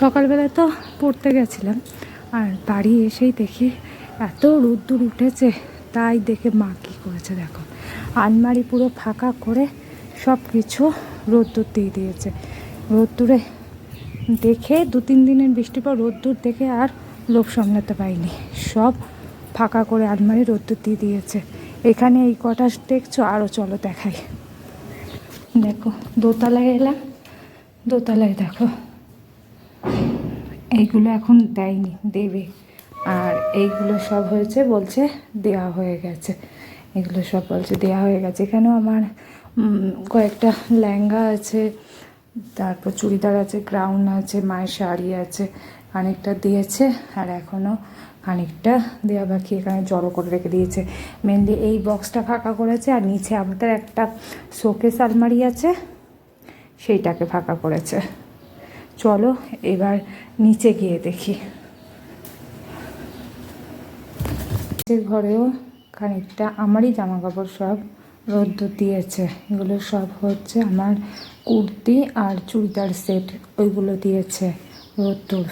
সকালবেলা তো পড়তে গেছিলাম, আর বাড়ি এসেই দেখি এত রোদ্দুর উঠেছে, তাই দেখে মা কী করেছে দেখো। আলমারি পুরো ফাঁকা করে সব কিছু রোদ্দুর দিয়ে দিয়েছে। রোদ্দুরে দেখে দু তিন দিনের বৃষ্টির পর রোদ্দুর দেখে আর লোভ সামলাতে পারিনি। সব ফাঁকা করে আলমারি রোদ্দুর দিয়ে দিয়েছে। এখানে এই কটা দেখছ আরও চলো দেখাই। দেখো, দোতলায় এলাম, দোতলায় দেখো। এইগুলো এখন দেয়নি, দেবে। আর এইগুলো সব হয়েছে বলছে দেওয়া হয়ে গেছে। এগুলো সব বলছে দেওয়া হয়ে গেছে। এখানেও আমার কয়েকটা লেহেঙ্গা আছে, তারপর চুড়িদার আছে গ্রাউন আছে, মায়ের শাড়ি আছে, খানিকটা দিয়েছে, আর এখনও খানিকটা দেওয়া বাকি এখানে জড়ো করে রেখে দিয়েছে। মেনলি এই বক্সটা ফাঁকা করেছে, আর নিচে আমাদের একটা শোকেস আলমারি আছে, সেইটাকে ফাঁকা করেছে। চলো, এবার নিচে গিয়ে দেখি। নিচের ঘরেও খানিকটা আমারই জামা কাপড় সব রোদ্দুর দিয়েছে। এগুলো সব হচ্ছে আমার কুর্তি আর চুড়িদার সেট, ওইগুলো দিয়েছে রোদ্দুর।